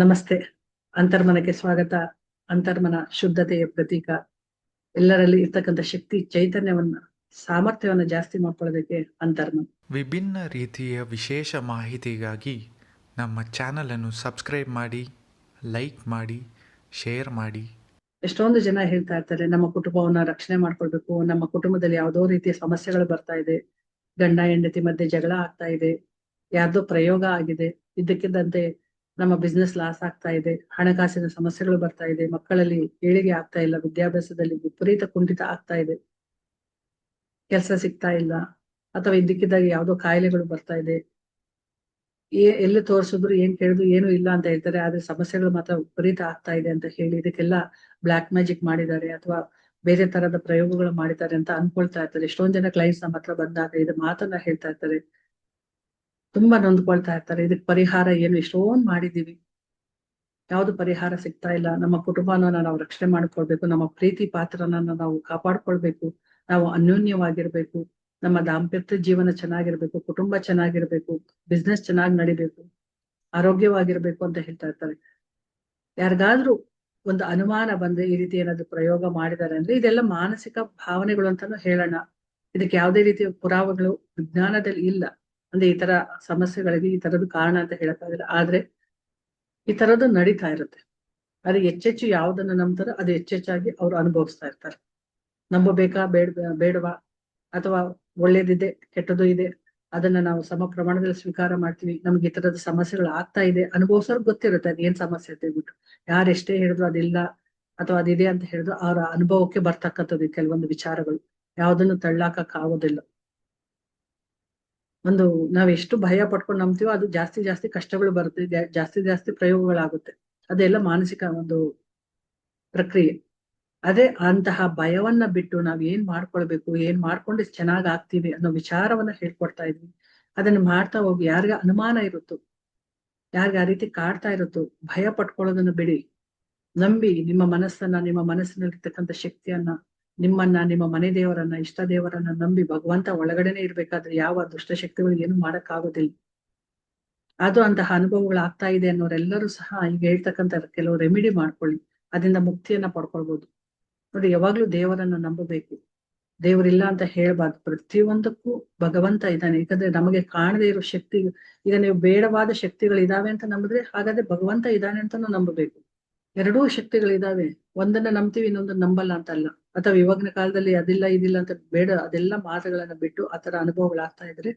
ನಮಸ್ತೆ. ಅಂತರ್ಮನಕ್ಕೆ ಸ್ವಾಗತ. ಅಂತರ್ಮನ ಶುದ್ಧತೆಯ ಪ್ರತೀಕ. ಎಲ್ಲರಲ್ಲಿ ಇರ್ತಕ್ಕಂಥ ಶಕ್ತಿ ಚೈತನ್ಯವನ್ನ ಸಾಮರ್ಥ್ಯವನ್ನ ಜಾಸ್ತಿ ಮಾಡ್ಕೊಳ್ಳೋದಕ್ಕೆ ಅಂತರ್ಮನ. ವಿಭಿನ್ನ ರೀತಿಯ ವಿಶೇಷ ಮಾಹಿತಿಗಾಗಿ ನಮ್ಮ ಚಾನಲನ್ನು ಸಬ್ಸ್ಕ್ರೈಬ್ ಮಾಡಿ ಲೈಕ್ ಮಾಡಿ ಶೇರ್ ಮಾಡಿ. ಎಷ್ಟೊಂದು ಜನ ಹೇಳ್ತಾ ಇರ್ತಾರೆ ನಮ್ಮ ಕುಟುಂಬವನ್ನ ರಕ್ಷಣೆ ಮಾಡ್ಕೊಳ್ಬೇಕು. ನಮ್ಮ ಕುಟುಂಬದಲ್ಲಿ ಯಾವುದೋ ರೀತಿಯ ಸಮಸ್ಯೆಗಳು ಬರ್ತಾ ಇದೆ. ಗಂಡ ಹೆಂಡತಿ ಮಧ್ಯೆ ಜಗಳ ಆಗ್ತಾ ಇದೆ. ಯಾರ್ದೋ ಪ್ರಯೋಗ ಆಗಿದೆ. ಇದ್ದಕ್ಕಿದ್ದಂತೆ ನಮ್ಮ ಬಿಸ್ನೆಸ್ ಲಾಸ್ ಆಗ್ತಾ ಇದೆ, ಹಣಕಾಸಿನ ಸಮಸ್ಯೆಗಳು ಬರ್ತಾ ಇದೆ, ಮಕ್ಕಳಲ್ಲಿ ಏಳಿಗೆ ಆಗ್ತಾ ಇಲ್ಲ, ವಿದ್ಯಾಭ್ಯಾಸದಲ್ಲಿ ವಿಪರೀತ ಕುಂಠಿತ ಆಗ್ತಾ ಇದೆ. ಕೆಲಸ ಸಿಗ್ತಾ ಇಲ್ಲ, ಅಥವಾ ಇದ್ದಕ್ಕಿದ್ದಾಗ ಯಾವುದೋ ಕಾಯಿಲೆಗಳು ಬರ್ತಾ ಇದೆ. ಏ ಎಲ್ಲಿ ತೋರಿಸಿದ್ರು ಏನ್ ಕೇಳಿದ್ರು ಏನು ಇಲ್ಲ ಅಂತ ಹೇಳ್ತಾರೆ, ಆದ್ರೆ ಸಮಸ್ಯೆಗಳು ಮಾತ್ರ ವಿಪರೀತ ಆಗ್ತಾ ಇದೆ ಅಂತ ಹೇಳಿ, ಇದಕ್ಕೆಲ್ಲ ಬ್ಲಾಕ್ ಮ್ಯಾಜಿಕ್ ಮಾಡಿದ್ದಾರೆ, ಅಥವಾ ಬೇರೆ ತರದ ಪ್ರಯೋಗಗಳು ಮಾಡಿದ್ದಾರೆ ಅಂತ ಅನ್ಕೊಳ್ತಾ ಇರ್ತಾರೆ. ಎಷ್ಟೊಂದ್ ಜನ ಕ್ಲೈಂಟ್ಸ್ ನಮ್ಮ ಹತ್ರ ಬಂದಾಗ ಇದು ಮಾತನ್ನ ಹೇಳ್ತಾ ಇರ್ತಾರೆ. ತುಂಬಾ ನೊಂದ್ಕೊಳ್ತಾ ಇರ್ತಾರೆ. ಇದಕ್ ಪರಿಹಾರ ಏನು? ಎಷ್ಟೊಂದ್ ಮಾಡಿದೀವಿ ಯಾವ್ದು ಪರಿಹಾರ ಸಿಗ್ತಾ ಇಲ್ಲ. ನಮ್ಮ ಕುಟುಂಬನ ನಾವು ರಕ್ಷಣೆ ಮಾಡ್ಕೊಳ್ಬೇಕು. ನಮ್ಮ ಪ್ರೀತಿ ಪಾತ್ರನ ನಾವು ಕಾಪಾಡ್ಕೊಳ್ಬೇಕು. ನಾವು ಅನ್ಯೋನ್ಯವಾಗಿರ್ಬೇಕು. ನಮ್ಮ ದಾಂಪತ್ಯ ಜೀವನ ಚೆನ್ನಾಗಿರ್ಬೇಕು. ಕುಟುಂಬ ಚೆನ್ನಾಗಿರ್ಬೇಕು. ಬಿಸ್ನೆಸ್ ಚೆನ್ನಾಗಿ ನಡಿಬೇಕು. ಆರೋಗ್ಯವಾಗಿರ್ಬೇಕು ಅಂತ ಹೇಳ್ತಾ ಇರ್ತಾರೆ. ಯಾರಿಗಾದ್ರೂ ಒಂದು ಅನುಮಾನ ಬಂದ್ರೆ, ಈ ರೀತಿ ಏನಾದ್ರು ಪ್ರಯೋಗ ಮಾಡಿದ್ದಾರೆ ಅಂದ್ರೆ, ಇದೆಲ್ಲ ಮಾನಸಿಕ ಭಾವನೆಗಳು ಅಂತಾನು ಹೇಳೋಣ. ಇದಕ್ಕೆ ಯಾವುದೇ ರೀತಿಯ ಪುರಾವೆಗಳು ವಿಜ್ಞಾನದಲ್ಲಿ ಇಲ್ಲ. ಅಂದ್ರೆ ಈ ತರ ಸಮಸ್ಯೆಗಳಿಗೆ ಈ ತರದ್ದು ಕಾರಣ ಅಂತ ಹೇಳಕ್ಕಾಗಲ್ಲ ಆದ್ರೆ ಈ ತರದ್ದು ನಡೀತಾ ಇರುತ್ತೆ. ಆದ್ರೆ ಹೆಚ್ಚೆಚ್ಚು ಯಾವ್ದನ್ನ ನಂಬ್ತಾರೋ ಅದು ಹೆಚ್ಚೆಚ್ಚಾಗಿ ಅವ್ರು ಅನುಭವಿಸ್ತಾ ಇರ್ತಾರೆ. ನಂಬಬೇಕಾ, ಬೇಡ, ಬೇಡವಾ? ಅಥವಾ ಒಳ್ಳೇದಿದೆ, ಕೆಟ್ಟದ್ದು ಇದೆ? ಅದನ್ನ ನಾವು ಸಮ ಪ್ರಮಾಣದಲ್ಲಿ ಸ್ವೀಕಾರ ಮಾಡ್ತೀವಿ. ನಮ್ಗೆ ಈ ತರದ ಸಮಸ್ಯೆಗಳು ಆಗ್ತಾ ಇದೆ. ಅನುಭವಿಸೋರ್ಗ್ ಗೊತ್ತಿರುತ್ತೆ ಅದ್ ಏನ್ ಸಮಸ್ಯೆ ಅಂತ ಹೇಳ್ಬಿಟ್ಟು. ಯಾರು ಎಷ್ಟೇ ಹೇಳಿದ್ರು ಅದಿಲ್ಲ ಅಥವಾ ಅದಿದೆ ಅಂತ ಹೇಳಿದ್ರು ಅವರ ಅನುಭವಕ್ಕೆ ಬರ್ತಕ್ಕಂಥದ್ದು ಕೆಲವೊಂದು ವಿಚಾರಗಳು. ಯಾವ್ದನ್ನು ತಳ್ಳಾಕಕ್ ಆಗೋದಿಲ್ಲ. ಒಂದು ನಾವ್ ಎಷ್ಟು ಭಯ ಪಟ್ಕೊಂಡು ನಂಬ್ತೀವೋ ಅದು ಜಾಸ್ತಿ ಜಾಸ್ತಿ ಕಷ್ಟಗಳು ಬರುತ್ತೆ ಜಾಸ್ತಿ ಜಾಸ್ತಿ ಪ್ರಯೋಗಗಳಾಗುತ್ತೆ. ಅದೆಲ್ಲ ಮಾನಸಿಕ ಒಂದು ಪ್ರಕ್ರಿಯೆ. ಅದೇ ಅಂತಹ ಭಯವನ್ನ ಬಿಟ್ಟು ನಾವ್ ಏನ್ ಮಾಡ್ಕೊಳ್ಬೇಕು, ಏನ್ ಮಾಡ್ಕೊಂಡು ಚೆನ್ನಾಗ್ ಆಗ್ತೀವಿ ಅನ್ನೋ ವಿಚಾರವನ್ನ ಹೇಳ್ಕೊಡ್ತಾ ಇದ್ವಿ. ಅದನ್ನ ಮಾಡ್ತಾ ಹೋಗಿ ಯಾರಿಗ ಅನುಮಾನ ಇರುತ್ತೋ, ಯಾರಿಗ ಆ ರೀತಿ ಕಾಡ್ತಾ ಇರುತ್ತೋ, ಭಯ ಪಟ್ಕೊಳ್ಳೋದನ್ನ ಬಿಡಿ. ನಂಬಿ ನಿಮ್ಮ ಮನಸ್ಸನ್ನ, ನಿಮ್ಮ ಮನಸ್ಸಿನಲ್ಲಿರ್ತಕ್ಕಂಥ ಶಕ್ತಿಯನ್ನ ನಿಮ್ಮನ್ನ, ನಿಮ್ಮ ಮನೆ ದೇವರನ್ನ, ಇಷ್ಟ ದೇವರನ್ನ ನಂಬಿ ಭಗವಂತ ಒಳಗಡೆನೆ ಇರ್ಬೇಕಾದ್ರೆ ಯಾವ ದುಷ್ಟ ಶಕ್ತಿಗಳು ಏನು ಮಾಡಕ್ ಆಗೋದಿಲ್ಲ ಅದು ಅಂತಹ ಅನುಭವಗಳು ಆಗ್ತಾ ಇದೆ ಅನ್ನೋರೆಲ್ಲರೂ ಸಹ ಈಗ ಹೇಳ್ತಕ್ಕಂಥ ಕೆಲವು ರೆಮಿಡಿ ಮಾಡ್ಕೊಳ್ಳಿ. ಅದರಿಂದ ಮುಕ್ತಿಯನ್ನ ಪಡ್ಕೊಳ್ಬಹುದು ನೋಡಿ, ಯಾವಾಗ್ಲೂ ದೇವರನ್ನ ನಂಬಬೇಕು. ದೇವರಿಲ್ಲ ಅಂತ ಹೇಳ್ಬಾರ್ದು. ಪ್ರತಿಯೊಂದಕ್ಕೂ ಭಗವಂತ ಇದ್ದಾನೆ. ಯಾಕಂದ್ರೆ ನಮಗೆ ಕಾಣದೇ ಇರೋ ಶಕ್ತಿ, ಈಗ ನೀವು ಬೇಡವಾದ ಶಕ್ತಿಗಳು ಇದಾವೆ ಅಂತ ನಂಬಿದ್ರೆ ಹಾಗಾದ್ರೆ ಭಗವಂತ ಇದ್ದಾನೆ ಅಂತಾನು ನಂಬಬೇಕು. ಎರಡೂ ಶಕ್ತಿಗಳಿದಾವೆ ಒಂದನ್ನ ನಂಬ್ತೀವಿ, ಇನ್ನೊಂದನ್ನ ನಂಬಲ್ಲ ಅಂತ ಅಲ್ಲ ಅಥವಾ ಇವಾಗಿನ ಕಾಲದಲ್ಲಿ ಅದಿಲ್ಲ, ಇದಿಲ್ಲ ಅಂತ ಬೇಡ. ಅದೆಲ್ಲ ಮಾತುಗಳನ್ನ ಬಿಟ್ಟು ಆತರ ಅನುಭವಗಳಾಗ್ತಾ ಇದ್ರೆ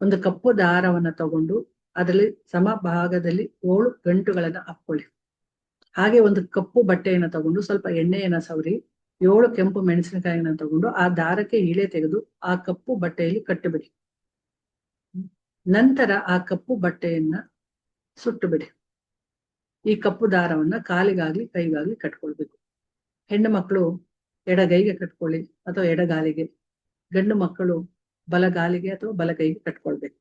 ಒಂದು ಕಪ್ಪು ದಾರವನ್ನ ತಗೊಂಡು ಅದರಲ್ಲಿ ಸಮ ಭಾಗದಲ್ಲಿ ಏಳು ಗಂಟುಗಳನ್ನ ಹಾಕೊಳ್ಳಿ ಹಾಗೆ ಒಂದು ಕಪ್ಪು ಬಟ್ಟೆಯನ್ನ ತಗೊಂಡು ಸ್ವಲ್ಪ ಎಣ್ಣೆಯನ್ನ ಸವರಿ, ಏಳು ಕೆಂಪು ಮೆಣಸಿನಕಾಯಿನ ತಗೊಂಡು ಆ ದಾರಕ್ಕೆ ಇಳೆ ತೆಗೆದು ಆ ಕಪ್ಪು ಬಟ್ಟೆಯಲ್ಲಿ ಕಟ್ಟಿಬಿಡಿ. ನಂತರ ಆ ಕಪ್ಪು ಬಟ್ಟೆಯನ್ನ ಸುಟ್ಟು ಬಿಡಿ ಈ ಕಪ್ಪು ದಾರವನ್ನ ಕಾಲಿಗಾಗ್ಲಿ, ಕೈಗಾಗ್ಲಿ ಕಟ್ಕೊಳ್ಬೇಕು. ಹೆಣ್ಣು ಮಕ್ಕಳು ಎಡಗೈಗೆ ಕಟ್ಕೊಳ್ಳಿ ಅಥವಾ ಎಡಗಾಲಿಗೆ. ಗಂಡು ಮಕ್ಕಳು ಬಲಗಾಲಿಗೆ ಅಥವಾ ಬಲಗೈಗೆ ಕಟ್ಕೊಳ್ಬೇಕು.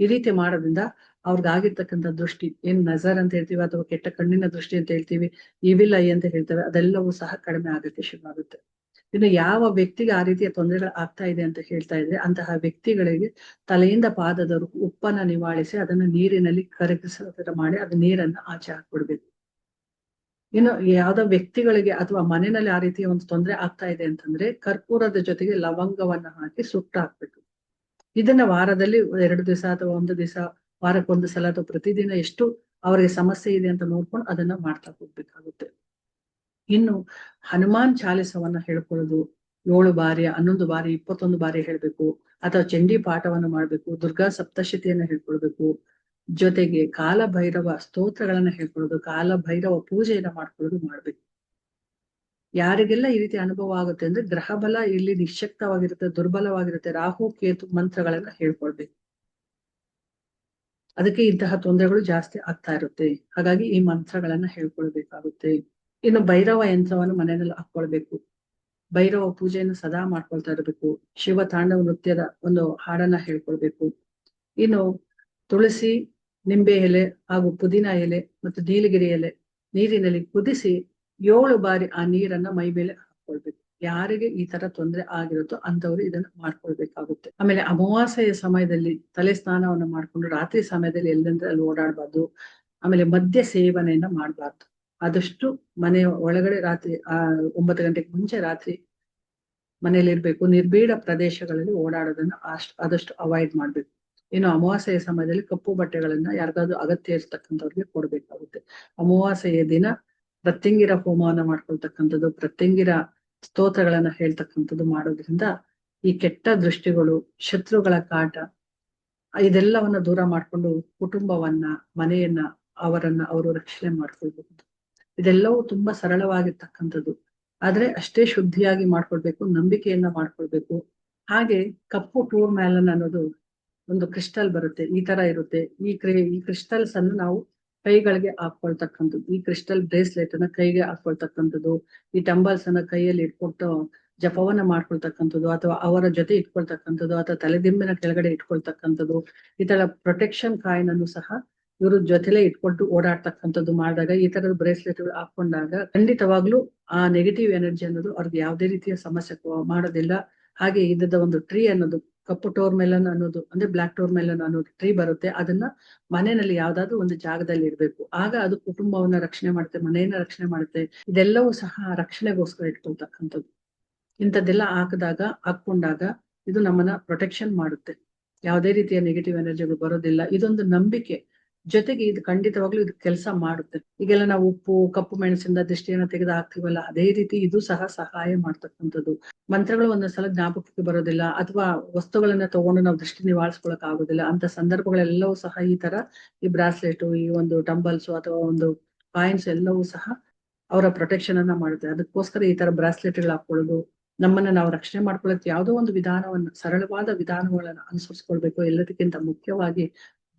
ಈ ರೀತಿ ಮಾಡೋದ್ರಿಂದ ಅವ್ರಿಗಾಗಿರ್ತಕ್ಕಂಥ ದೃಷ್ಟಿ, ಏನ್ ನಜರ್ ಅಂತ ಹೇಳ್ತೀವಿ ಅಥವಾ ಕೆಟ್ಟ ಕಣ್ಣಿನ ದೃಷ್ಟಿ ಅಂತ ಹೇಳ್ತೀವಿ ಇವಿಲ್ಲ ಅಂತ ಹೇಳ್ತೇವೆ, ಅದೆಲ್ಲವೂ ಸಹ ಕಡಿಮೆ ಆಗಕ್ಕೆ ಶುರು ಆಗುತ್ತೆ ಇನ್ನು ಯಾವ ವ್ಯಕ್ತಿಗೆ ಆ ರೀತಿಯ ತೊಂದರೆಗಳು ಆಗ್ತಾ ಇದೆ ಅಂತ ಹೇಳ್ತಾ ಇದ್ರೆ ಅಂತಹ ವ್ಯಕ್ತಿಗಳಿಗೆ ತಲೆಯಿಂದ ಪಾದದವರು ಉಪ್ಪನ್ನ ನಿವಾಳಿಸಿ ಅದನ್ನ ನೀರಿನಲ್ಲಿ ಕರಗಿಸ ಮಾಡಿ ಅದು ನೀರನ್ನ ಆಚೆ ಹಾಕ್ಬಿಡ್ಬೇಕು. ಇನ್ನು ಯಾವ್ದೋ ವ್ಯಕ್ತಿಗಳಿಗೆ ಅಥವಾ ಮನೆಯಲ್ಲಿ ಆ ರೀತಿಯ ಒಂದು ತೊಂದರೆ ಆಗ್ತಾ ಇದೆ ಅಂತಂದ್ರೆ ಕರ್ಪೂರದ ಜೊತೆಗೆ ಲವಂಗವನ್ನ ಹಾಕಿ ಸುಟ್ಟ ಹಾಕ್ಬೇಕು. ಇದನ್ನ ವಾರದಲ್ಲಿ ಎರಡು ದಿವಸ ಅಥವಾ ಒಂದು ದಿವಸ, ವಾರಕ್ಕೊಂದು ಸಲ ಅಥವಾ ಪ್ರತಿದಿನ ಎಷ್ಟು ಅವರಿಗೆ ಸಮಸ್ಯೆ ಇದೆ ಅಂತ ನೋಡ್ಕೊಂಡು ಅದನ್ನ ಮಾಡ್ತಾ ಹೋಗ್ಬೇಕಾಗುತ್ತೆ. ಇನ್ನು ಹನುಮಾನ್ ಚಾಲಿಸವನ್ನ ಹೇಳ್ಕೊಳ್ಳೋದು ಏಳು ಬಾರಿ, ಹನ್ನೊಂದು ಬಾರಿ, ಇಪ್ಪತ್ತೊಂದು ಬಾರಿ ಹೇಳ್ಬೇಕು. ಅಥವಾ ಚಂಡಿ ಪಾಠವನ್ನು ಮಾಡ್ಬೇಕು, ದುರ್ಗಾ ಸಪ್ತಶತಿಯನ್ನ ಹೇಳ್ಕೊಳ್ಬೇಕು. ಜೊತೆಗೆ ಕಾಲ ಭೈರವ ಸ್ತೋತ್ರಗಳನ್ನ ಹೇಳ್ಕೊಳ್ಳೋದು ಕಾಲ ಭೈರವ ಪೂಜೆಯನ್ನ ಮಾಡ್ಕೊಳ್ಳೋದು ಮಾಡ್ಬೇಕು. ಯಾರಿಗೆಲ್ಲ ಈ ರೀತಿ ಅನುಭವ ಆಗುತ್ತೆ ಅಂದ್ರೆ ಗ್ರಹ ಬಲ ಇಲ್ಲಿ ನಿಶಕ್ತವಾಗಿರುತ್ತೆ ದುರ್ಬಲವಾಗಿರುತ್ತೆ, ರಾಹು, ಕೇತು ಮಂತ್ರಗಳನ್ನ ಹೇಳ್ಕೊಳ್ಬೇಕು. ಅದಕ್ಕೆ ಇಂತಹ ತೊಂದರೆಗಳು ಜಾಸ್ತಿ ಆಗ್ತಾ ಇರುತ್ತೆ. ಹಾಗಾಗಿ ಈ ಮಂತ್ರಗಳನ್ನ ಹೇಳ್ಕೊಳ್ಬೇಕಾಗುತ್ತೆ. ಇನ್ನು ಭೈರವ ಯಂತ್ರವನ್ನು ಮನೆಯಲ್ಲಿ ಹಾಕೊಳ್ಬೇಕು ಭೈರವ ಪೂಜೆಯನ್ನು ಸದಾ ಮಾಡ್ಕೊಳ್ತಾ ಇರಬೇಕು. ಶಿವ ತಾಂಡವ ನೃತ್ಯದ ಒಂದು ಹಾಡನ್ನ ಹೇಳ್ಕೊಳ್ಬೇಕು. ಇನ್ನು ತುಳಸಿ, ನಿಂಬೆ ಎಲೆ ಹಾಗೂ ಪುದೀನ ಎಲೆ ಮತ್ತು ನೀಲಗಿರಿ ಎಲೆ ನೀರಿನಲ್ಲಿ ಕುದಿಸಿ ಏಳು ಬಾರಿ ಆ ನೀರನ್ನ ಮೈ ಮೇಲೆ ಹಾಕೊಳ್ಬೇಕು ಯಾರಿಗೆ ಈ ತರ ತೊಂದರೆ ಆಗಿರುತ್ತೋ ಅಂತವ್ರು ಇದನ್ನ ಮಾಡ್ಕೊಳ್ಬೇಕಾಗುತ್ತೆ. ಆಮೇಲೆ ಅಮಾವಾಸ್ಯೆಯ ಸಮಯದಲ್ಲಿ ತಲೆ ಸ್ನಾನವನ್ನ ಮಾಡ್ಕೊಂಡು ರಾತ್ರಿ ಸಮಯದಲ್ಲಿ ಎಲ್ಲೆಂದ್ರೆ ಅಲ್ಲಿ ಓಡಾಡಬಾರ್ದು. ಆಮೇಲೆ ಮದ್ಯ ಸೇವನೆಯನ್ನ ಮಾಡಬಾರ್ದು. ಆದಷ್ಟು ಮನೆಯ ಒಳಗಡೆ ರಾತ್ರಿ, ಆ, ಒಂಬತ್ತು ಗಂಟೆಗೆ ಮುಂಚೆ ರಾತ್ರಿ ಮನೆಯಲ್ಲಿ ಇರ್ಬೇಕು ನಿರ್ಬೀಡ ಪ್ರದೇಶಗಳಲ್ಲಿ ಓಡಾಡೋದನ್ನ ಅಷ್ಟು, ಆದಷ್ಟು ಅವಾಯ್ಡ್ ಮಾಡ್ಬೇಕು. ಇನ್ನು ಅಮಾವಾಸ್ಯೆಯ ಸಮಯದಲ್ಲಿ ಕಪ್ಪು ಬಟ್ಟೆಗಳನ್ನ ಯಾರಿಗಾದ್ರೂ ಅಗತ್ಯ ಇರ್ತಕ್ಕಂಥವ್ರಿಗೆ ಕೊಡ್ಬೇಕಾಗುತ್ತೆ. ಅಮಾವಾಸ್ಯೆಯ ದಿನ ಪ್ರತ್ಯಂಗಿರ ಹೋಮವನ್ನ ಮಾಡ್ಕೊಳ್ತಕ್ಕಂಥದ್ದು, ಪ್ರತ್ಯಂಗಿರ ಸ್ತೋತ್ರಗಳನ್ನ ಹೇಳ್ತಕ್ಕಂಥದ್ದು ಮಾಡೋದ್ರಿಂದ ಈ ಕೆಟ್ಟ ದೃಷ್ಟಿಗಳು, ಶತ್ರುಗಳ ಕಾಟ, ಇದೆಲ್ಲವನ್ನ ದೂರ ಮಾಡ್ಕೊಂಡು ಕುಟುಂಬವನ್ನ, ಮನೆಯನ್ನ, ಅವರನ್ನ ಅವರು ರಕ್ಷಣೆ ಮಾಡ್ಕೊಳ್ಬಹುದು. ಇದೆಲ್ಲವೂ ತುಂಬಾ ಸರಳವಾಗಿರ್ತಕ್ಕಂಥದ್ದು. ಆದ್ರೆ ಅಷ್ಟೇ ಶುದ್ಧಿಯಾಗಿ ಮಾಡ್ಕೊಳ್ಬೇಕು, ನಂಬಿಕೆಯನ್ನ ಮಾಡ್ಕೊಳ್ಬೇಕು. ಹಾಗೆ ಕಪ್ಪು ಟೂರ್ ಮ್ಯಾಲನ್ ಅನ್ನೋದು ಒಂದು ಕ್ರಿಸ್ಟಲ್ ಬರುತ್ತೆ, ಈ ತರ ಇರುತ್ತೆ. ಈ ಕ್ರಿ, ಈ ಕ್ರಿಸ್ಟಲ್ಸ್ ಅನ್ನು ನಾವು ಕೈಗಳಿಗೆ ಹಾಕೊಳ್ತಕ್ಕಂಥದ್ದು ಈ ಕ್ರಿಸ್ಟಲ್ ಬ್ರೇಸ್ಲೆಟ್ ಅನ್ನ ಕೈಗೆ ಹಾಕೊಳ್ತಕ್ಕಂಥದ್ದು ಈ ಟಂಬಲ್ಸ್ ಅನ್ನ ಕೈಯಲ್ಲಿ ಇಟ್ಕೊಟ್ಟು ಜಪವನ್ನ ಮಾಡ್ಕೊಳ್ತಕ್ಕಂಥದ್ದು, ಅಥವಾ ಅವರ ಜೊತೆ ಇಟ್ಕೊಳ್ತಕ್ಕಂಥದ್ದು, ಅಥವಾ ತಲೆದಿಂಬಿನ ಕೆಳಗಡೆ ಇಟ್ಕೊಳ್ತಕ್ಕಂಥದ್ದು. ಈ ತರ ಪ್ರೊಟೆಕ್ಷನ್ ಕಾಯಿನ್ ಅನ್ನು ಸಹ ಇವರು ಜೊತೆಲೆ ಇಟ್ಕೊಂಡು ಓಡಾಡ್ತಕ್ಕಂಥದ್ದು ಮಾಡಿದಾಗ ಈ ತರದ ಬ್ರೇಸ್ಲೆಟ್ ಹಾಕೊಂಡಾಗ ಖಂಡಿತವಾಗ್ಲೂ ಆ ನೆಗೆಟಿವ್ ಎನರ್ಜಿ ಅನ್ನೋದು ಅವ್ರಿಗೆ ಯಾವುದೇ ರೀತಿಯ ಸಮಸ್ಯೆ ಮಾಡೋದಿಲ್ಲ. ಹಾಗೆ ಇದ್ದ ಒಂದು ಟ್ರೀ ಅನ್ನೋದು, ಕಪ್ಪು ಟೋರ್ ಮೆಲನ್ ಅನ್ನೋದು, ಅಂದ್ರೆ ಬ್ಲಾಕ್ ಟೋರ್ ಮೆಲನ್ ಅನ್ನೋದು ಟ್ರೀ ಬರುತ್ತೆ. ಅದನ್ನ ಮನೆಯಲ್ಲಿ ಯಾವ್ದಾದ್ರು ಒಂದು ಜಾಗದಲ್ಲಿ ಇಡ್ಬೇಕು. ಆಗ ಅದು ಕುಟುಂಬವನ್ನ ರಕ್ಷಣೆ ಮಾಡುತ್ತೆ, ಮನೆಯನ್ನ ರಕ್ಷಣೆ ಮಾಡುತ್ತೆ. ಇದೆಲ್ಲವೂ ಸಹ ರಕ್ಷಣೆಗೋಸ್ಕರ ಇಟ್ಕೊಳ್ತಕ್ಕಂಥದ್ದು. ಇಂಥದ್ದೆಲ್ಲ ಹಾಕಿದಾಗ ಹಾಕೊಂಡಾಗ ಇದು ನಮ್ಮನ್ನ ಪ್ರೊಟೆಕ್ಷನ್ ಮಾಡುತ್ತೆ. ಯಾವುದೇ ರೀತಿಯ ನೆಗೆಟಿವ್ ಎನರ್ಜಿಗಳು ಬರೋದಿಲ್ಲ. ಇದೊಂದು ನಂಬಿಕೆ. ಜೊತೆಗೆ ಇದು ಖಂಡಿತವಾಗ್ಲೂ ಇದು ಕೆಲಸ ಮಾಡುತ್ತೆ. ಈಗೆಲ್ಲ ನಾವು ಉಪ್ಪು, ಕಪ್ಪು ಮೆಣಸಿಂದ ದೃಷ್ಟಿಯನ್ನ ತೆಗೆದು ಹಾಕ್ತಿವಲ್ಲ, ಅದೇ ರೀತಿ ಇದು ಸಹ ಸಹಾಯ ಮಾಡ್ತಕ್ಕಂಥದ್ದು. ಮಂತ್ರಗಳು ಒಂದೊಂದ್ಸಲ ಜ್ಞಾಪಕಕ್ಕೆ ಬರೋದಿಲ್ಲ ಅಥವಾ ವಸ್ತುಗಳನ್ನ ತಗೊಂಡು ನಾವು ದೃಷ್ಟಿ ನಿವಾರಿಸ್ಕೊಳಕ್ ಆಗೋದಿಲ್ಲ. ಅಂತ ಸಂದರ್ಭಗಳೆಲ್ಲವೂ ಸಹ ಈ ತರ ಈ ಬ್ರಾಸ್ಲೆಟ್, ಈ ಒಂದು ಟಂಬಲ್ಸ್ ಅಥವಾ ಒಂದು ಕಾಯಿನ್ಸ್ ಎಲ್ಲವೂ ಸಹ ಅವರ ಪ್ರೊಟೆಕ್ಷನ್ ಅನ್ನ ಮಾಡುತ್ತೆ. ಅದಕ್ಕೋಸ್ಕರ ಈ ತರ ಬ್ರಾಸ್ಲೆಟ್ಗಳು ಹಾಕೊಳ್ಳೋದು ನಮ್ಮನ್ನ ನಾವು ರಕ್ಷಣೆ ಮಾಡ್ಕೊಳ್ಳೋಕೆ ಯಾವುದೋ ಒಂದು ವಿಧಾನವನ್ನ, ಸರಳವಾದ ವಿಧಾನಗಳನ್ನ ಅನುಸರಿಸ್ಕೊಳ್ಬೇಕು. ಎಲ್ಲದಕ್ಕಿಂತ ಮುಖ್ಯವಾಗಿ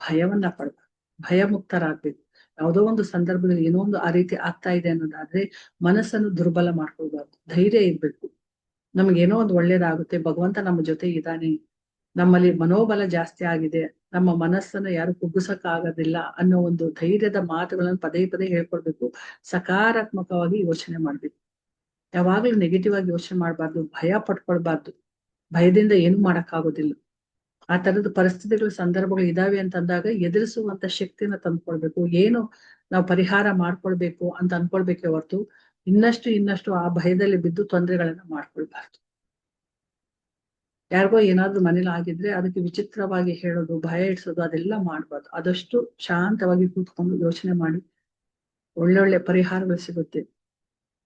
ಭಯವನ್ನ ಪಡ್ಬೇಕು. ಭಯ ಮುಕ್ತರಾಗ್ಬೇಕು ಯಾವುದೋ ಒಂದು ಸಂದರ್ಭದಲ್ಲಿ ಏನೋ ಒಂದು ಆ ರೀತಿ ಆಗ್ತಾ ಇದೆ ಅನ್ನೋದಾದ್ರೆ ಮನಸ್ಸನ್ನು ದುರ್ಬಲ ಮಾಡ್ಕೊಳ್ಬಾರ್ದು. ಧೈರ್ಯ ಇರ್ಬೇಕು. ನಮ್ಗೇನೋ ಒಂದು ಒಳ್ಳೇದಾಗುತ್ತೆ, ಭಗವಂತ ನಮ್ಮ ಜೊತೆ ಇದ್ದಾನೆ, ನಮ್ಮಲ್ಲಿ ಮನೋಬಲ ಜಾಸ್ತಿ ಆಗಿದೆ, ನಮ್ಮ ಮನಸ್ಸನ್ನ ಯಾರು ಕುಗ್ಗಿಸಕ್ ಆಗೋದಿಲ್ಲ ಅನ್ನೋ ಒಂದು ಧೈರ್ಯದ ಮಾತುಗಳನ್ನು ಪದೇ ಪದೇ ಹೇಳ್ಕೊಡ್ಬೇಕು. ಸಕಾರಾತ್ಮಕವಾಗಿ ಯೋಚನೆ ಮಾಡ್ಬೇಕು. ಯಾವಾಗ್ಲೂ ನೆಗೆಟಿವ್ ಆಗಿ ಯೋಚನೆ ಮಾಡ್ಬಾರ್ದು, ಭಯ ಪಟ್ಕೊಳ್ಬಾರ್ದು. ಭಯದಿಂದ ಏನು ಮಾಡಕ್ ಆಗೋದಿಲ್ಲ ಆ ತರದ ಪರಿಸ್ಥಿತಿಗಳು, ಸಂದರ್ಭಗಳು ಇದಾವೆ ಅಂತ ಅಂದಾಗ ಎದುರಿಸುವಂತ ಶಕ್ತಿನ ತಂದ್ಕೊಳ್ಬೇಕು. ಏನು ನಾವು ಪರಿಹಾರ ಮಾಡ್ಕೊಳ್ಬೇಕು ಅಂತ ಅನ್ಕೊಳ್ಬೇಕೆ ಹೊರತು ಇನ್ನಷ್ಟು ಇನ್ನಷ್ಟು ಆ ಭಯದಲ್ಲಿ ಬಿದ್ದು ತೊಂದರೆಗಳನ್ನ ಮಾಡ್ಕೊಳ್ಬಾರ್ದು. ಯಾರಿಗೋ ಏನಾದ್ರೂ ಮನೇಲಿ ಆಗಿದ್ರೆ ಅದಕ್ಕೆ ವಿಚಿತ್ರವಾಗಿ ಹೇಳೋದು, ಭಯ ಇಡ್ಸೋದು, ಅದೆಲ್ಲ ಮಾಡ್ಬಾರ್ದು. ಆದಷ್ಟು ಶಾಂತವಾಗಿ ಕೂತ್ಕೊಂಡು ಯೋಚನೆ ಮಾಡಿ. ಒಳ್ಳೊಳ್ಳೆ ಪರಿಹಾರಗಳು ಸಿಗುತ್ತೆ.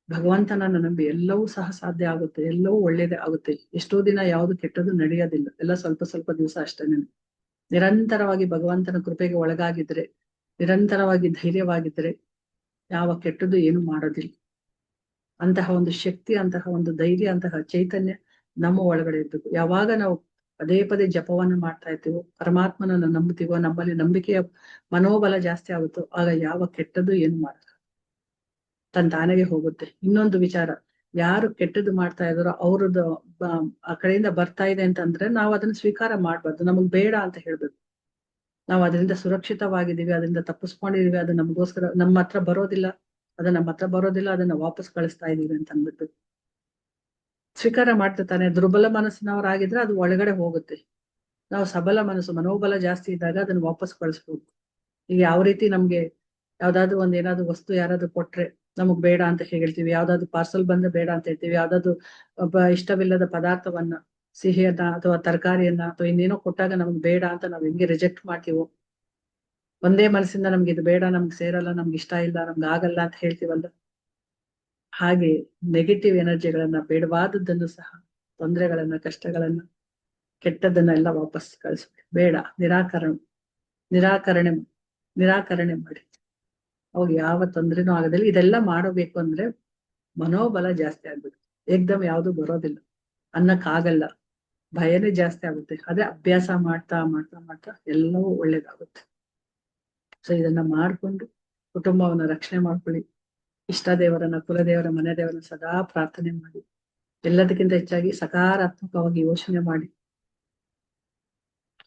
ಭಗವಂತನನ್ನ ನಂಬಿ ಎಲ್ಲವೂ ಸಹ ಸಾಧ್ಯ ಆಗುತ್ತೆ, ಎಲ್ಲವೂ ಒಳ್ಳೇದೇ ಆಗುತ್ತೆ. ಎಷ್ಟೋ ದಿನ ಯಾವುದು ಕೆಟ್ಟದ್ದು ನಡೆಯೋದಿಲ್ಲ. ಎಲ್ಲ ಸ್ವಲ್ಪ ಸ್ವಲ್ಪ ದಿವಸ ಅಷ್ಟೇನೆ ನಿರಂತರವಾಗಿ ಭಗವಂತನ ಕೃಪೆಗೆ ಒಳಗಾಗಿದ್ರೆ, ನಿರಂತರವಾಗಿ ಧೈರ್ಯವಾಗಿದ್ರೆ ಯಾವ ಕೆಟ್ಟದ್ದು ಏನು ಮಾಡೋದಿಲ್ಲ. ಅಂತಹ ಒಂದು ಶಕ್ತಿ, ಅಂತಹ ಒಂದು ಧೈರ್ಯ, ಅಂತಹ ಚೈತನ್ಯ ನಮ್ಮ ಒಳಗಡೆ ಇರ್ಬೇಕು ಯಾವಾಗ ನಾವು ಪದೇ ಪದೇ ಜಪವನ್ನು ಮಾಡ್ತಾ ಇರ್ತೀವೋ, ಪರಮಾತ್ಮನನ್ನು ನಂಬುತ್ತೀವೋ, ನಮ್ಮಲ್ಲಿ ನಂಬಿಕೆಯ ಮನೋಬಲ ಜಾಸ್ತಿ ಆಗುತ್ತೋ, ಆಗ ಯಾವ ಕೆಟ್ಟದ್ದು ಏನು ಮಾಡಲ್ಲ. ತಾನೆಗೆ ಹೋಗುತ್ತೆ. ಇನ್ನೊಂದು ವಿಚಾರ, ಯಾರು ಕೆಟ್ಟದ್ದು ಮಾಡ್ತಾ ಇದಾರೋ ಅವ್ರದ್ದು ಆ ಕಡೆಯಿಂದ ಬರ್ತಾ ಇದೆ ಅಂತಂದ್ರೆ ನಾವು ಅದನ್ನ ಸ್ವೀಕಾರ ಮಾಡ್ಬಾರ್ದು. ನಮಗ್ ಬೇಡ ಅಂತ ಹೇಳ್ಬೇಕು. ನಾವು ಅದರಿಂದ ಸುರಕ್ಷಿತವಾಗಿದ್ದೀವಿ, ಅದರಿಂದ ತಪ್ಪಿಸ್ಕೊಂಡಿದೀವಿ ಅದು ನಮಗೋಸ್ಕರ ನಮ್ಮ ಹತ್ರ ಬರೋದಿಲ್ಲ, ಅದು ನಮ್ಮ ಹತ್ರ ಬರೋದಿಲ್ಲ, ಅದನ್ನ ವಾಪಸ್ ಕಳಿಸ್ತಾ ಇದೀವಿ ಅಂತ ಅಂದ್ಬಿಟ್ಟು. ಸ್ವೀಕಾರ ಮಾಡ್ತಿರ್ತಾನೆ ದುರ್ಬಲ ಮನಸ್ಸಿನವರಾಗಿದ್ರೆ ಅದು ಒಳಗಡೆ ಹೋಗುತ್ತೆ. ನಾವು ಸಬಲ ಮನಸ್ಸು, ಮನೋಬಲ ಜಾಸ್ತಿ ಇದ್ದಾಗ ಅದನ್ನ ವಾಪಸ್ ಕಳಿಸ್ಬೋದು. ಈಗ ಯಾವ ರೀತಿ ನಮ್ಗೆ ಯಾವ್ದಾದ್ರು ಒಂದ್ ಏನಾದ್ರು ವಸ್ತು ಯಾರಾದ್ರೂ ಕೊಟ್ರೆ ನಮಗ್ ಬೇಡ ಅಂತ ಹೇಳ್ತೀವಿ. ಯಾವ್ದಾದ್ರು ಪಾರ್ಸಲ್ ಬಂದ್ರೆ ಬೇಡ ಅಂತ ಹೇಳ್ತೀವಿ. ಯಾವ್ದಾದ್ರು ಒಬ್ಬ ಇಷ್ಟವಿಲ್ಲದ ಪದಾರ್ಥವನ್ನ, ಸಿಹಿಯನ್ನ ಅಥವಾ ತರಕಾರಿಯನ್ನ ಅಥವಾ ಇನ್ನೇನೋ ಕೊಟ್ಟಾಗ ನಮ್ಗೆ ಬೇಡ ಅಂತ ನಾವ್ ಹೆಂಗೆ ರಿಜೆಕ್ಟ್ ಮಾಡ್ತೀವೋ? ಒಂದೇ ಮನಸ್ಸಿಂದ ನಮ್ಗೆ ಇದು ಬೇಡ, ನಮ್ಗೆ ಸೇರಲ್ಲ, ನಮ್ಗೆ ಇಷ್ಟ ಇಲ್ಲ, ನಮ್ಗೆ ಆಗಲ್ಲ ಅಂತ ಹೇಳ್ತೀವಲ್ಲ ಹಾಗೆ ನೆಗೆಟಿವ್ ಎನರ್ಜಿಗಳನ್ನ ಬೇಡವಾದದ್ದನ್ನು ಸಹ, ತೊಂದರೆಗಳನ್ನ, ಕಷ್ಟಗಳನ್ನ ಕೆಟ್ಟದನ್ನ ಎಲ್ಲ ವಾಪಸ್ ಕಳಿಸ್ಬೇಕು ಬೇಡ, ನಿರಾಕರಣೆ ನಿರಾಕರಣೆ ನಿರಾಕರಣೆ ಮಾಡಿ. ಅವಾಗ ಯಾವ ತೊಂದ್ರೆನೂ ಆಗೋದಿಲ್ಲ. ಇದೆಲ್ಲ ಮಾಡಬೇಕು ಅಂದ್ರೆ ಮನೋಬಲ ಜಾಸ್ತಿ ಆಗ್ಬೇಕು. ಏಕ್ದಮ್ ಯಾವುದು ಬರೋದಿಲ್ಲ. ಅನ್ನಕ್ಕಾಗಲ್ಲ. ಭಯನೇ ಜಾಸ್ತಿ ಆಗುತ್ತೆ. ಅದೇ ಅಭ್ಯಾಸ ಮಾಡ್ತಾ ಮಾಡ್ತಾ ಮಾಡ್ತಾ ಎಲ್ಲವೂ ಒಳ್ಳೇದಾಗುತ್ತೆ. ಸೊ ಇದನ್ನ ಮಾಡ್ಕೊಂಡು ಕುಟುಂಬವನ್ನ ರಕ್ಷಣೆ ಮಾಡ್ಕೊಳ್ಳಿ. ಇಷ್ಟ ದೇವರನ್ನ, ಕುಲದೇವರ ಮನೆ ದೇವರನ್ನ ಸದಾ ಪ್ರಾರ್ಥನೆ ಮಾಡಿ. ಎಲ್ಲದಕ್ಕಿಂತ ಹೆಚ್ಚಾಗಿ ಸಕಾರಾತ್ಮಕವಾಗಿ ಯೋಚನೆ ಮಾಡಿ.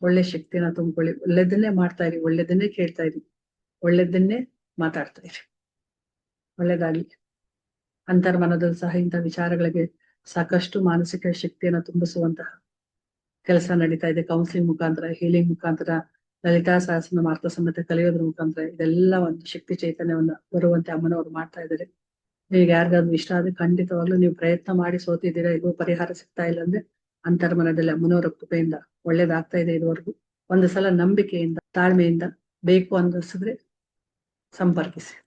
ಒಳ್ಳೆ ಶಕ್ತಿನ ತುಂಬಿಕೊಳ್ಳಿ. ಒಳ್ಳೆದನ್ನೇ ಮಾಡ್ತಾ ಇರಿ, ಒಳ್ಳೆದನ್ನೇ ಕೇಳ್ತಾ ಇರಿ, ಒಳ್ಳೆದನ್ನೇ ಮಾತಾಡ್ತಾ ಇದೆ ಒಳ್ಳೇದಾಗ್ಲಿ. ಅಂತರ್ಮನದಲ್ಲಿ ಸಹ ಇಂಥ ವಿಚಾರಗಳಿಗೆ ಸಾಕಷ್ಟು ಮಾನಸಿಕ ಶಕ್ತಿಯನ್ನು ತುಂಬಿಸುವಂತಹ ಕೆಲಸ ನಡೀತಾ ಇದೆ ಕೌನ್ಸಿಲಿಂಗ್ ಮುಖಾಂತರ ಹೀಲಿಂಗ್ ಮುಖಾಂತರ, ಲಲಿತಾ ಸಹಸ್ರ ಮಾರ್ತ ಸಮೇತ ಕಲಿಯೋದ್ರ ಮುಖಾಂತರ ಇದೆಲ್ಲ ಒಂದು ಶಕ್ತಿ ಚೈತನ್ಯವನ್ನ ಬರುವಂತೆ ಅಮ್ಮನವರು ಮಾಡ್ತಾ ಇದ್ದಾರೆ ನೀವು ಯಾರಿಗಾದ್ರು ಇಷ್ಟ ಆದ್ರೆ ಖಂಡಿತವಾಗ್ಲೂ ನೀವು ಪ್ರಯತ್ನ ಮಾಡಿ ಸೋತಿದ್ದೀರಾ ಇದು ಪರಿಹಾರ ಸಿಗ್ತಾ ಇಲ್ಲ ಅಂದ್ರೆ ಅಂತರ್ಮನದಲ್ಲಿ ಅಮ್ಮನವರ ಕೃಪೆಯಿಂದ ಒಳ್ಳೇದಾಗ್ತಾ ಇದೆ ಇದುವರೆಗೂ. ಒಂದು ಸಲ ನಂಬಿಕೆಯಿಂದ, ತಾಳ್ಮೆಯಿಂದ ಬೇಕು ಅನ್ನಿಸಿದ್ರೆ संपर्क से।